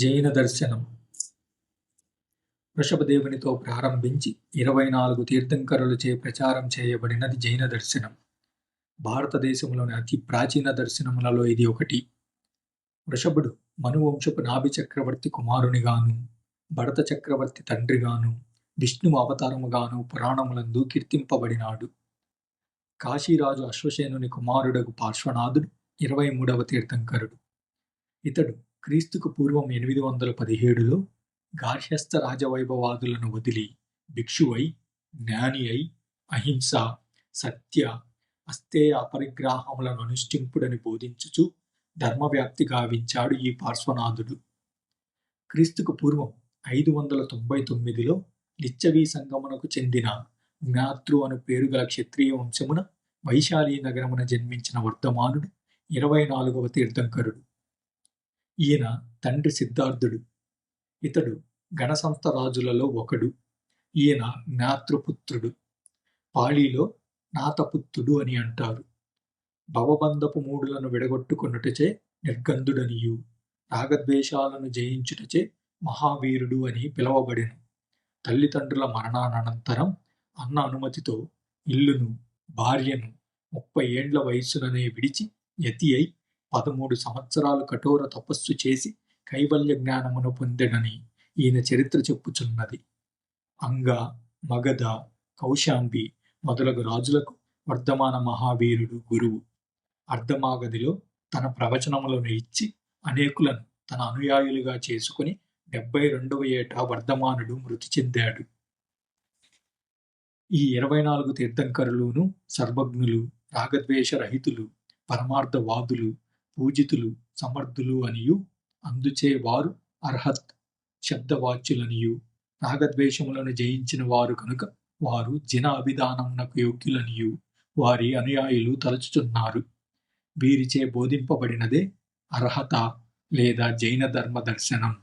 జైన దర్శనం. వృషభదేవునితో ప్రారంభించి ఇరవై నాలుగు తీర్థంకరులచే ప్రచారం చేయబడినది జైన దర్శనం. భారతదేశంలోని అతి ప్రాచీన దర్శనములలో ఇది ఒకటి. వృషభుడు మనువంశపు నాభి చక్రవర్తి కుమారునిగాను భరత చక్రవర్తి తండ్రిగాను విష్ణువు అవతారముగాను పురాణములందు కీర్తింపబడినాడు. కాశీరాజు అశ్వసేనుని కుమారుడగు పార్శ్వనాథుడు ఇరవై మూడవ తీర్థంకరుడు. ఇతడు క్రీస్తుకు పూర్వం ఎనిమిది వందల పదిహేడులో గార్హస్థ రాజవైభవాదులను వదిలి భిక్షువై జ్ఞాని అయి అహింస సత్య అస్తేయ అపరిగ్రాహములను అనుష్ఠింపుడని బోధించుచు ధర్మవ్యాప్తి గావించాడు ఈ పార్శ్వనాథుడు. క్రీస్తుకు పూర్వం ఐదు వందల తొంభై తొమ్మిదిలో లిచ్చవీ సంగమునకు చెందిన జ్ఞాతృ అను పేరు గల క్షత్రియ వంశమున వైశాలి నగరమున జన్మించిన వర్ధమానుడు ఇరవై నాలుగవ తీర్థంకరుడు. ఈయన తండ్రి సిద్ధార్థుడు. ఇతడు గణసంస్థ రాజులలో ఒకడు. ఈయన జ్ఞాతృపుత్రుడు. పాళీలో నాతపుత్రుడు అని అంటారు. భవబంధపు మూడులను విడగొట్టుకొనుటచే నిర్గంధుడనియు. రాగద్వేషాలను జయించుటచే మహావీరుడు అని పిలువబడెను. తల్లిదండ్రుల మరణానంతరం అన్న అనుమతితో ఇల్లును భార్యను ముప్పై ఏండ్ల వయస్సుననే విడిచి యతి అయి పదమూడు సంవత్సరాలు కఠోర తపస్సు చేసి కైవల్య జ్ఞానమును పొందెడని ఈయన చరిత్ర చెప్పుచున్నది. అంగ మగధ కౌశాంబి మొదలగు రాజులకు వర్ధమాన మహావీరుడు గురువు. అర్ధమాగదిలో తన ప్రవచనములను ఇచ్చి అనేకులను తన అనుయాయులుగా చేసుకుని డెబ్బై రెండవ ఏట వర్ధమానుడు మృతి చెందాడు. ఈ ఇరవై నాలుగు తీర్థంకరులును సర్వజ్ఞులు రాగద్వేష రహితులు పరమార్థవాదులు పూజితులు సమర్థులు అనియు. అందుచే వారు అర్హత్ శబ్దవాచ్యులనియు. రాగద్వేషములను జయించిన వారు కనుక వారు జన అభిధానమునకు యోగ్యులనియు. వారి అనుయాయులు తలచుచున్నారు. వీరిచే బోధింపబడినదే అర్హత లేదా జైన ధర్మ దర్శనం.